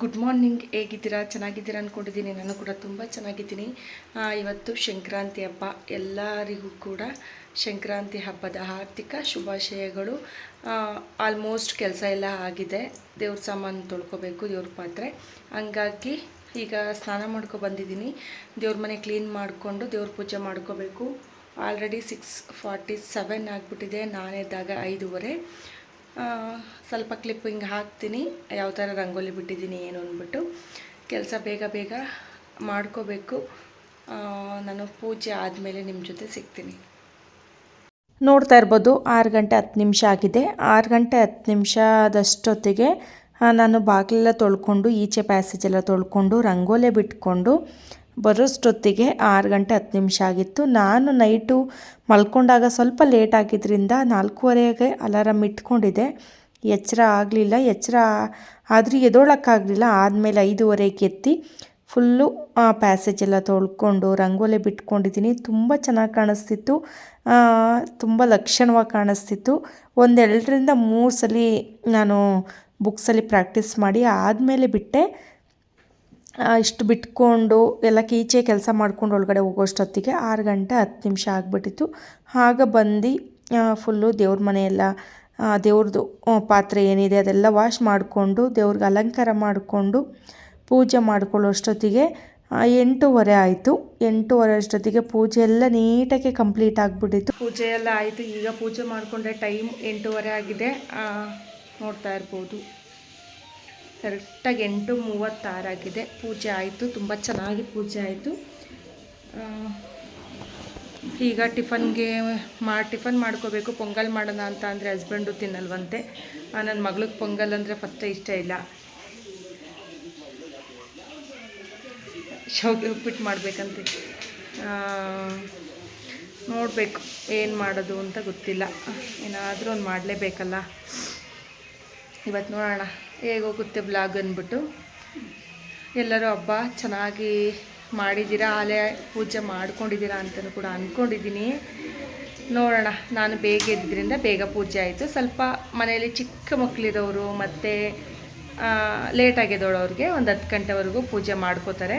Good morning ಹೇಗಿದ್ದೀರಾ? ಚೆನ್ನಾಗಿದ್ದೀರಾ ಅಂದ್ಕೊಂಡಿದ್ದೀನಿ ನಾನು ಕೂಡ ತುಂಬ ಚೆನ್ನಾಗಿದ್ದೀನಿ. ಇವತ್ತು ಸಂಕ್ರಾಂತಿ ಹಬ್ಬ. ಎಲ್ಲರಿಗೂ ಕೂಡ ಸಂಕ್ರಾಂತಿ ಹಬ್ಬದ ಆರ್ಥಿಕ ಶುಭಾಶಯಗಳು. ಆಲ್ಮೋಸ್ಟ್ ಕೆಲಸ ಎಲ್ಲ ಆಗಿದೆ. ದೇವ್ರ ಸಾಮಾನು ತೊಳ್ಕೊಬೇಕು, ದೇವ್ರ ಪಾತ್ರೆ. ಹಂಗಾಗಿ ಈಗ ಸ್ನಾನ ಮಾಡ್ಕೊ ಬಂದಿದ್ದೀನಿ. ದೇವ್ರ ಮನೆ ಕ್ಲೀನ್ ಮಾಡಿಕೊಂಡು ದೇವ್ರ ಪೂಜೆ ಮಾಡ್ಕೋಬೇಕು. ಆಲ್ರೆಡಿ ಸಿಕ್ಸ್ ಫಾರ್ಟಿ ಸೆವೆನ್ ಆಗಿಬಿಟ್ಟಿದೆ ನಾನೆದ್ದಾಗ ಐದೂವರೆ. ಸ್ವಲ್ಪ ಕ್ಲಿಪ್ ಹಿಂಗೆ ಹಾಕ್ತೀನಿ. ಯಾವ ಥರ ರಂಗೋಲಿ ಬಿಟ್ಟಿದ್ದೀನಿ, ಏನು ಅಂದ್ಬಿಟ್ಟು. ಕೆಲಸ ಬೇಗ ಬೇಗ ಮಾಡ್ಕೋಬೇಕು. ನಾನು ಪೂಜೆ ಆದಮೇಲೆ ನಿಮ್ಮ ಜೊತೆ ಸಿಗ್ತೀನಿ. ನೋಡ್ತಾ ಇರ್ಬೋದು, ಆರು ಗಂಟೆ ಹತ್ತು ನಿಮಿಷ ಆಗಿದೆ. ಆರು ಗಂಟೆ ಹತ್ತು ನಿಮಿಷದಷ್ಟೊತ್ತಿಗೆ ನಾನು ಬಾಗಿಲೆಲ್ಲ ತೊಳ್ಕೊಂಡು, ಈಚೆ ಪ್ಯಾಸೇಜೆಲ್ಲ ತೊಳ್ಕೊಂಡು, ರಂಗೋಲೆ ಬಿಟ್ಕೊಂಡು ಬರೋಷ್ಟೊತ್ತಿಗೆ ಆರು ಗಂಟೆ ಹತ್ತು ನಿಮಿಷ ಆಗಿತ್ತು. ನಾನು ನೈಟು ಮಲ್ಕೊಂಡಾಗ ಸ್ವಲ್ಪ ಲೇಟ್ ಆಗಿದ್ದರಿಂದ ನಾಲ್ಕೂವರೆಗೆ ಅಲಾರಮ್ ಇಟ್ಕೊಂಡಿದ್ದೆ. ಎಚ್ಚರ ಆಗಲಿಲ್ಲ. ಎಚ್ಚರ ಆದರೂ ಎದೋಳಕ್ಕಾಗಲಿಲ್ಲ. ಆದಮೇಲೆ ಐದೂವರೆಗೆ ಎತ್ತಿ ಫುಲ್ಲು ಪ್ಯಾಸೇಜ್ ಎಲ್ಲ ತೊಳ್ಕೊಂಡು ರಂಗೋಲಿ ಬಿಟ್ಕೊಂಡಿದ್ದೀನಿ. ತುಂಬ ಚೆನ್ನಾಗಿ ಕಾಣಿಸ್ತಿತ್ತು. ತುಂಬ ಲಕ್ಷಣವಾಗಿ ಕಾಣಿಸ್ತಿತ್ತು. ಒಂದೆರಡರಿಂದ ಮೂರು ಸಲ ನಾನು ಬುಕ್ಸಲ್ಲಿ ಪ್ರಾಕ್ಟೀಸ್ ಮಾಡಿ ಆದಮೇಲೆ ಬಿಟ್ಟೆ. ಇಷ್ಟು ಬಿಟ್ಕೊಂಡು ಎಲ್ಲ ಕೀಚೆ ಕೆಲಸ ಮಾಡ್ಕೊಂಡು ಒಳಗಡೆ ಹೋಗೋಷ್ಟೊತ್ತಿಗೆ ಆರು ಗಂಟೆ ಹತ್ತು ನಿಮಿಷ ಆಗಿಬಿಟ್ಟಿತ್ತು. ಆಗ ಬಂದು ಫುಲ್ಲು ದೇವ್ರ ಮನೆಯೆಲ್ಲ ದೇವ್ರದ್ದು ಪಾತ್ರೆ ಏನಿದೆ ಅದೆಲ್ಲ ವಾಶ್ ಮಾಡಿಕೊಂಡು, ದೇವ್ರಿಗೆ ಅಲಂಕಾರ ಮಾಡಿಕೊಂಡು ಪೂಜೆ ಮಾಡ್ಕೊಳ್ಳೋ ಅಷ್ಟೊತ್ತಿಗೆ ಎಂಟೂವರೆ ಆಯಿತು. ಎಂಟೂವರೆ ಅಷ್ಟೊತ್ತಿಗೆ ಪೂಜೆ ಎಲ್ಲ ನೀಟಾಗಿ ಕಂಪ್ಲೀಟ್ ಆಗಿಬಿಟ್ಟಿತ್ತು. ಪೂಜೆ ಎಲ್ಲ ಆಯಿತು. ಈಗ ಪೂಜೆ ಮಾಡಿಕೊಂಡ್ರೆ ಟೈಮ್ ಎಂಟೂವರೆ ಆಗಿದೆ. ನೋಡ್ತಾ ಇರ್ಬೋದು. ಕರೆಕ್ಟಾಗಿ ಎಂಟು ಮೂವತ್ತಾರಾಗಿದೆ. ಪೂಜೆ ಆಯಿತು, ತುಂಬ ಚೆನ್ನಾಗಿ ಪೂಜೆ ಆಯಿತು. ಈಗ ಟಿಫನ್ಗೆ ಮಾ, ಟಿಫನ್ ಮಾಡ್ಕೋಬೇಕು, ಪೊಂಗಲ್ ಮಾಡೋಣ ಅಂತ ಅಂದರೆ ಹಸ್ಬೆಂಡು ತಿನ್ನಲ್ವಂತೆ. ನನ್ನ ಮಗಳಿಗೆ ಪೊಂಗಲ್ ಅಂದರೆ ಫಸ್ಟೇ ಇಷ್ಟ ಇಲ್ಲ. ಶಾವಿಗೆ ಉಪ್ಪಿಟ್ಟು ಮಾಡಬೇಕಂತೆ. ನೋಡಬೇಕು ಏನು ಮಾಡೋದು ಅಂತ ಗೊತ್ತಿಲ್ಲ. ಏನಾದರೂ ಒಂದು ಮಾಡಲೇಬೇಕಲ್ಲ. ಇವತ್ತು ನೋಡೋಣ. ಹೇಗೋಗುತ್ತೆ ಬ್ಲಾಗ್ ಅಂದ್ಬಿಟ್ಟು. ಎಲ್ಲರೂ ಹಬ್ಬ ಚೆನ್ನಾಗಿ ಮಾಡಿದ್ದೀರಾ? ಆಲೆ ಪೂಜೆ ಮಾಡ್ಕೊಂಡಿದ್ದೀರಾ ಅಂತಲೂ ಕೂಡ ಅಂದ್ಕೊಂಡಿದ್ದೀನಿ ನೋಡೋಣ, ನಾನು ಬೇಗ ಇದ್ದಿದ್ದರಿಂದ ಬೇಗ ಪೂಜೆ ಆಯಿತು. ಸ್ವಲ್ಪ ಮನೆಯಲ್ಲಿ ಚಿಕ್ಕ ಮಕ್ಕಳಿರೋರು ಮತ್ತು ಲೇಟಾಗಿ ಅವ್ರಿಗೆ ಒಂದು ಹತ್ತು ಗಂಟೆವರೆಗೂ ಪೂಜೆ ಮಾಡ್ಕೋತಾರೆ.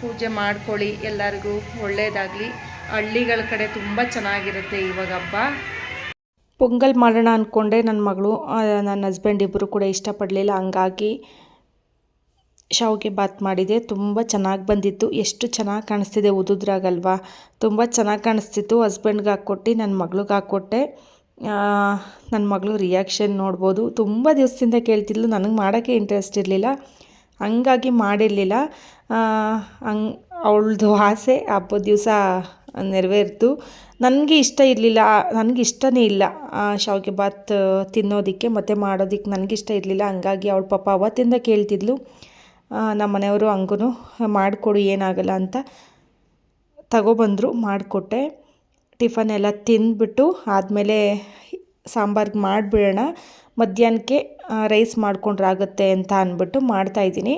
ಪೂಜೆ ಮಾಡ್ಕೊಳ್ಳಿ ಎಲ್ಲರಿಗೂ. ಒಳ್ಳೆಯದಾಗಲಿ ಹಳ್ಳಿಗಳ ಕಡೆ ತುಂಬ ಚೆನ್ನಾಗಿರುತ್ತೆ ಇವಾಗ ಹಬ್ಬ ಪೊಂಗಲ್ ಮಾಡೋಣ ಅಂದ್ಕೊಂಡೆ ನನ್ನ ಮಗಳು. ನನ್ನ ಹಸ್ಬೆಂಡ್ ಇಬ್ಬರು ಕೂಡ ಇಷ್ಟಪಡಲಿಲ್ಲ. ಹಂಗಾಗಿ ಶಾವಿಗೆ ಬಾತ್ ಮಾಡಿದೆ. ತುಂಬ ಚೆನ್ನಾಗಿ ಬಂದಿತ್ತು. ಎಷ್ಟು ಚೆನ್ನಾಗಿ ಕಾಣಿಸ್ತಿದೆ ಉದುದ್ರಾಗಲ್ವಾ? ತುಂಬ ಚೆನ್ನಾಗಿ ಕಾಣಿಸ್ತಿತ್ತು. ಹಸ್ಬೆಂಡ್ಗೆ ಹಾಕ್ಕೊಟ್ಟು ನನ್ನ ಮಗಳಿಗೆ ಹಾಕ್ಕೊಟ್ಟೆ ನನ್ನ ಮಗಳು ರಿಯಾಕ್ಷನ್ ನೋಡ್ಬೋದು. ತುಂಬ ದಿವಸದಿಂದ ಕೇಳ್ತಿದ್ಲು. ನನಗೆ ಮಾಡೋಕ್ಕೆ ಇಂಟ್ರೆಸ್ಟ್ ಇರಲಿಲ್ಲ. ಹಂಗಾಗಿ ಮಾಡಿರಲಿಲ್ಲ. ಹಂಗೆ, ಅವಳದು ಆಸೆ, ಹಬ್ಬದ ದಿವಸ ನೆರವೇರ್ತು ನನಗೆ ಇಷ್ಟ ಇರಲಿಲ್ಲ, ನನಗೆ ಇಷ್ಟನೇ ಇಲ್ಲ ಶಾವಿಗೆ ಬಾತ್ ತಿನ್ನೋದಕ್ಕೆ ಮತ್ತು ಮಾಡೋದಕ್ಕೆ ನನಗಿಷ್ಟ ಇರಲಿಲ್ಲ. ಹಂಗಾಗಿ ಅವಳು ಪಾಪ ಅವತ್ತಿಂದ ಕೇಳ್ತಿದ್ಲು ನಮ್ಮ ಮನೆಯವರು ಹಂಗೂ ಮಾಡಿಕೊಡು, ಏನಾಗಲ್ಲ ಅಂತ ತಗೊಬಂದರು, ಮಾಡಿಕೊಟ್ಟೆ. ಟಿಫನ್ ಎಲ್ಲ ತಿಂದ್ಬಿಟ್ಟು ಆದಮೇಲೆ ಸಾಂಬಾರ್ಗೆ ಮಾಡಿಬಿಡೋಣ, ಮಧ್ಯಾಹ್ನಕ್ಕೆ ರೈಸ್ ಮಾಡ್ಕೊಂಡ್ರಾಗುತ್ತೆ ಅಂತ ಅಂದ್ಬಿಟ್ಟು ಮಾಡ್ತಾಯಿದ್ದೀನಿ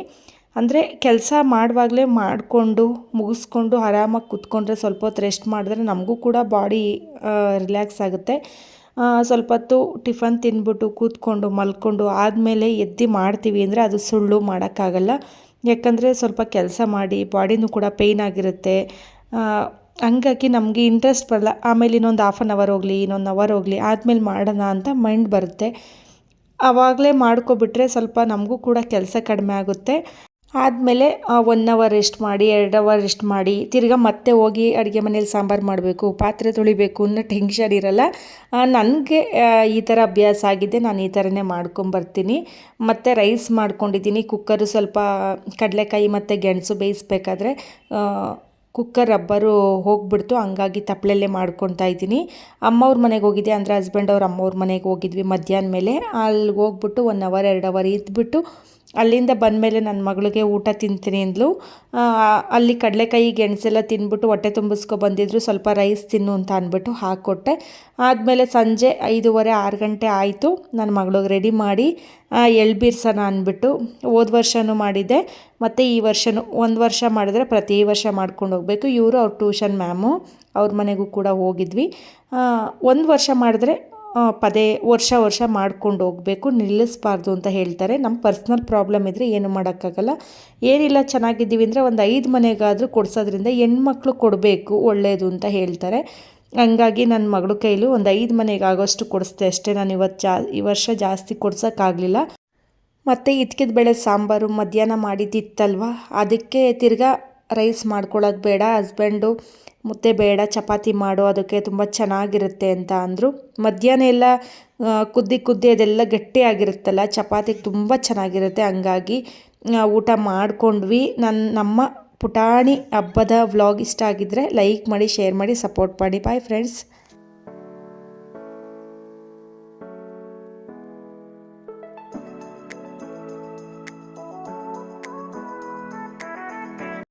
ಅಂದರೆ ಕೆಲಸ ಮಾಡುವಾಗಲೇ ಮಾಡಿಕೊಂಡು, ಮುಗಿಸ್ಕೊಂಡು, ಆರಾಮಾಗಿ ಕೂತ್ಕೊಂಡ್ರೆ ಸ್ವಲ್ಪ ಹೊತ್ತು ರೆಸ್ಟ್ ಮಾಡಿದ್ರೆ ನಮಗೂ ಕೂಡ ಬಾಡಿ ರಿಲ್ಯಾಕ್ಸ್ ಆಗುತ್ತೆ. ಸ್ವಲ್ಪ ಹೊತ್ತು ಟಿಫನ್ ತಿನ್ಬಿಟ್ಟು ಕೂತ್ಕೊಂಡು, ಮಲ್ಕೊಂಡು ಆದಮೇಲೆ ಎದ್ದು ಮಾಡ್ತೀವಿ ಅಂದರೆ ಅದು ಸುಳ್ಳು ಮಾಡೋಕ್ಕಾಗಲ್ಲ. ಯಾಕಂದರೆ ಸ್ವಲ್ಪ ಕೆಲಸ ಮಾಡಿ ಬಾಡಿನೂ ಕೂಡ ಪೇಯ್ನ್ ಆಗಿರುತ್ತೆ. ಹಂಗಾಗಿ ನಮಗೆ ಇಂಟ್ರೆಸ್ಟ್ ಬರಲ್ಲ. ಆಮೇಲೆ ಇನ್ನೊಂದು ಹಾಫ್ ಆನ್ ಅವರ್ ಹೋಗಲಿ, ಇನ್ನೊಂದು ಅವರ್ ಹೋಗಲಿ, ಆದಮೇಲೆ ಮಾಡೋಣ ಅಂತ ಮೈಂಡ್ ಬರುತ್ತೆ. ಆವಾಗಲೇ ಮಾಡ್ಕೊಬಿಟ್ರೆ ಸ್ವಲ್ಪ ನಮಗೂ ಕೂಡ ಕೆಲಸ ಕಡಿಮೆ ಆಗುತ್ತೆ. ಆದಮೇಲೆ ಒನ್ ಅವರ್ ರೆಸ್ಟ್ ಮಾಡಿ ಎರಡು ಅವರ್ ರೆಸ್ಟ್ ಮಾಡಿ, ತಿರ್ಗಾ ಮತ್ತೆ ಹೋಗಿ ಅಡುಗೆ ಮನೇಲಿ ಸಾಂಬಾರು ಮಾಡಬೇಕು, ಪಾತ್ರೆ ತೊಳಿಬೇಕು ಅನ್ನೋ ಟೆನ್ಷನ್ ಇರಲ್ಲ. ನನಗೆ ಈ ಥರ ಅಭ್ಯಾಸ ಆಗಿದೆ, ನಾನು ಈ ಥರನೇ ಮಾಡ್ಕೊಂಬರ್ತೀನಿ. ಮತ್ತು ರೈಸ್ ಮಾಡ್ಕೊಂಡಿದ್ದೀನಿ ಕುಕ್ಕರು ಸ್ವಲ್ಪ ಕಡಲೆಕಾಯಿ ಮತ್ತು ಗೆಣಸು ಬೇಯಿಸ್ಬೇಕಾದ್ರೆ ಕುಕ್ಕರ್ ರಬ್ಬರು ಹೋಗ್ಬಿಡ್ತು ಹಂಗಾಗಿ ತಪ್ಪಲಲ್ಲೇ ಮಾಡ್ಕೊತಾ ಇದ್ದೀನಿ. ಅಮ್ಮವ್ರ ಮನೆಗೆ ಹೋಗಿದ್ದೆ ಅಂದರೆ ಹಸ್ಬೆಂಡ್ ಅವ್ರ ಅಮ್ಮವ್ರ ಮನೆಗೆ ಹೋಗಿದ್ವಿ ಮಧ್ಯಾಹ್ನ ಮೇಲೆ. ಅಲ್ಲಿ ಹೋಗ್ಬಿಟ್ಟು ಒನ್ ಅವರ್ ಎರಡು ಅವರ್ ಇದ್ದುಬಿಟ್ಟು ಅಲ್ಲಿಂದ ಬಂದಮೇಲೆ ನನ್ನ ಮಗಳಿಗೆ ಊಟ ತಿಂತೀನಿ ಅಂದ್ಲು. ಆ, ಅಲ್ಲಿ ಕಡಲೆಕಾಯಿ ಗೆಣಸೆಲ್ಲ ತಿಂದ್ಬಿಟ್ಟು ಹೊಟ್ಟೆ ತುಂಬಿಸ್ಕೊ ಬಂದಿದ್ರು, ಸ್ವಲ್ಪ ರೈಸ್ ತಿನ್ನು ಅಂತ ಅಂದ್ಬಿಟ್ಟು ಹಾಕ್ಕೊಟ್ಟೆ. ಆದಮೇಲೆ ಸಂಜೆ ಐದೂವರೆ, ಆರು ಗಂಟೆ ಆಯಿತು. ನನ್ನ ಮಗಳಿಗೆ ರೆಡಿ ಮಾಡಿ ಎಳ್ಬೀರ್ಸೋಣ ಅಂದ್ಬಿಟ್ಟು ಹೋದ ವರ್ಷವೂ ಮಾಡಿದ್ದೆ ಮತ್ತು ಈ ವರ್ಷವೂ ಒಂದು ವರ್ಷ ಮಾಡಿದ್ರೆ ಪ್ರತಿ ವರ್ಷ ಮಾಡ್ಕೊಂಡು ಹೋಗಬೇಕು. ಇವರು ಅವ್ರ ಟ್ಯೂಷನ್ ಮ್ಯಾಮು ಅವ್ರ ಮನೆಗೂ ಕೂಡ ಹೋಗಿದ್ವಿ. ಒಂದು ವರ್ಷ ಮಾಡಿದ್ರೆ ಪದೇ ವರ್ಷ ವರ್ಷ ಮಾಡ್ಕೊಂಡು ಹೋಗಬೇಕು, ನಿಲ್ಲಿಸಬಾರ್ದು ಅಂತ ಹೇಳ್ತಾರೆ. ನಮ್ಮ ಪರ್ಸ್ನಲ್ ಪ್ರಾಬ್ಲಮ್ ಇದ್ದರೆ ಏನು ಮಾಡೋಕ್ಕಾಗಲ್ಲ. ಏನಿಲ್ಲ, ಚೆನ್ನಾಗಿದ್ದೀವಿ ಅಂದರೆ ಒಂದು ಐದು ಮನೆಗಾದರೂ ಕೊಡಿಸೋದ್ರಿಂದ ಹೆಣ್ಮಕ್ಳು ಕೊಡಬೇಕು ಒಳ್ಳೆಯದು ಅಂತ ಹೇಳ್ತಾರೆ. ಹಂಗಾಗಿ ನನ್ನ ಮಗಳ ಕೈಲೂ ಒಂದು ಐದು ಮನೆಗೆ ಆಗೋಷ್ಟು ಕೊಡಿಸ್ದೆ ಅಷ್ಟೇ. ನಾನು ಇವತ್ತು ಜಾ, ಈ ವರ್ಷ ಜಾಸ್ತಿ ಕೊಡ್ಸೋಕ್ಕಾಗಲಿಲ್ಲ. ಮತ್ತು ಇದ್ಕಿದ ಬೆಳೆ ಸಾಂಬಾರು, ಮಧ್ಯಾಹ್ನ ಮಾಡಿದ್ದಿತ್ತಲ್ವ ಅದಕ್ಕೆ ತಿರ್ಗಾ ರೈಸ್ ಮಾಡ್ಕೊಳ್ಳೋದು ಬೇಡ, ಹಸ್ಬೆಂಡು ಮುದ್ದೆ ಬೇಡ, ಚಪಾತಿ ಮಾಡು, ಅದಕ್ಕೆ ತುಂಬ ಚೆನ್ನಾಗಿರುತ್ತೆ ಅಂತ ಅಂದರು. ಮಧ್ಯಾಹ್ನ ಎಲ್ಲ ಕುದ್ದಿ ಕುದ್ದಿ ಅದೆಲ್ಲ ಗಟ್ಟಿಯಾಗಿರುತ್ತಲ್ಲ ಚಪಾತಿಗೆ ತುಂಬ ಚೆನ್ನಾಗಿರುತ್ತೆ. ಹಂಗಾಗಿ ಊಟ ಮಾಡಿಕೊಂಡ್ವಿ. ನನ್ನ ನಮ್ಮ ಪುಟಾಣಿ ಹಬ್ಬದ ವ್ಲಾಗ್ ಇಷ್ಟ ಆಗಿದ್ದರೆ ಲೈಕ್ ಮಾಡಿ ಶೇರ್ ಮಾಡಿ ಸಪೋರ್ಟ್ ಮಾಡಿ. Bye friends